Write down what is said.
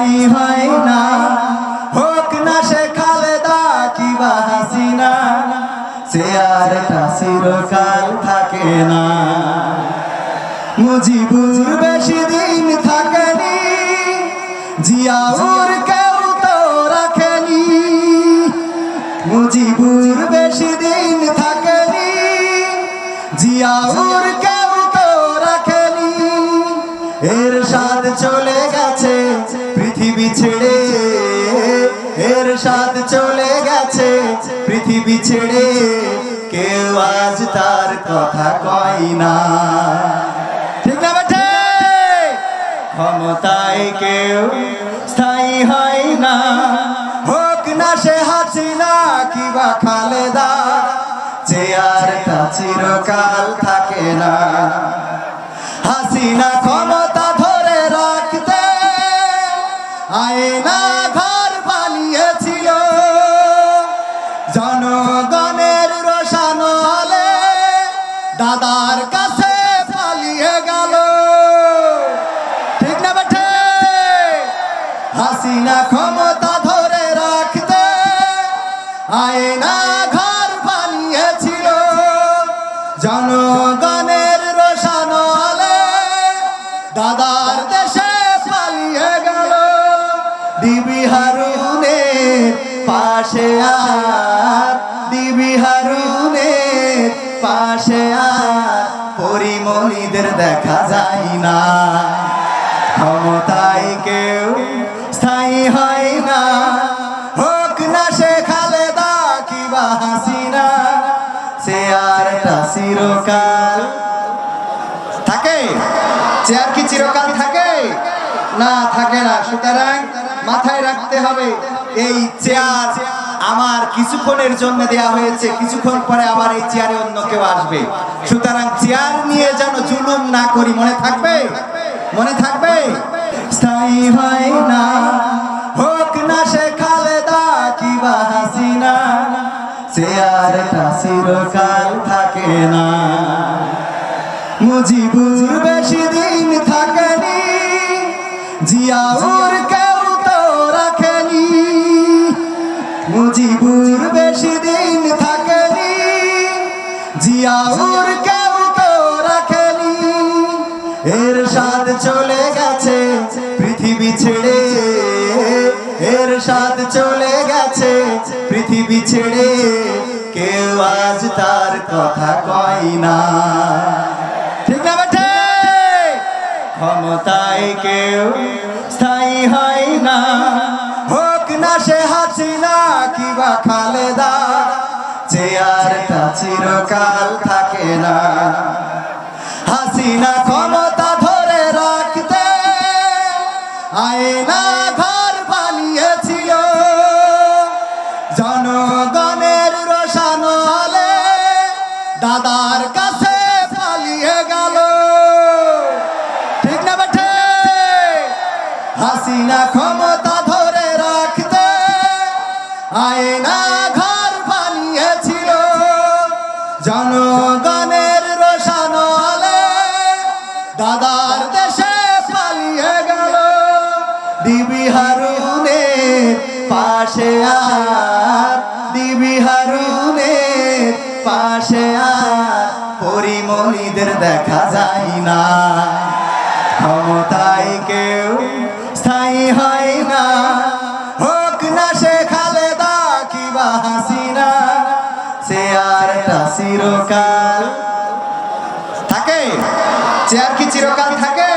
স্থায়ী হয় না। হোক না সে খালেদা কিবা হাসিনা, সে আর চিরকাল থাকে না। মুজিবুর বেশি দিন থাকেনি, জিয়াউর কেউ তো রাখেনি। মুজিবুর বেশি দিন থাকেনি, জিয়াউর কেউ ছেড়ে এর স্বাদ চলে গেছে। পৃথিবী ছেড়ে কেউ আজ তার কথা কয় না। ঠিক না বেঠে ক্ষমতায় কেউ স্থায়ী হয় না। হোক না সে হাসিনা কিবা খালেদা চেয়ারটা চিরকাল থাকে না। হাসিনা ক্ষমতা হাসিনা ক্ষমতা ধরে রাখতে, আয়না ঘর বানিয়েছিল। জনগণের রোশানলে দাদার দেশে পালিয়ে গেল। দিবি হারুনের পাশে আর, দিবি হারুনের পাশে আর পরিমণিদের দেখা যায় না। ক্ষমতায় কেউ চিরকাল। থাকে? চেয়ার কি চিরকাল থাকে? না থাকে না। সুতরাং মাথায় রাখতে হবে, এই চেয়ার আমার কিছুক্ষণের জন্য দেয়া হয়েছে। কিছুক্ষণ পরে আবার এই চেয়ারে অন্য কেউ আসবে। সুতরাং চেয়ার নিয়ে যেন জুলুম না করি, মনে থাকবে? মনে থাকবে? স্থায়ী হয় না। চিরকাল থাকে না। মুজিবুর বেশি দিন থাকেনি, জিয়াউর কেউ তো রাখেনি। মুজিবুর বেশি দিন থাকেনি, জিয়াউর কেউ তো রাখেনি। এর স্বাদ চলে গেছে পৃথিবী ছেড়ে। এর স্বাদ চলে গেছে পৃথিবী ছেড়ে। কেউ আজ তার কথা কয় না। ঠিক না ক্ষমতায় কেউ স্থায়ী হয় না। হোক না সে হাসিনা কিবা খালেদা চেয়ারটা চিরকাল থাকে না। হাসিনা দাদার কাছে পালিয়ে গেল। ঠিক না বেঠে? হাসিনা ক্ষমতা ধরে রাখতে আয়না ঘর বানিয়েছিল। জনগণের রোশানলে দাদার দেশে পালিয়ে গেল। দিবি হারুনের পাশে আর পাশে আর পরিমণিদের দেখা যায় না। ক্ষমতায় কেউ স্থায়ী হয় না। হোক না সে খালেদা কিবা হাসিনা, সে আর চিরকাল থাকে। চেয়ার কি চিরকাল থাকে?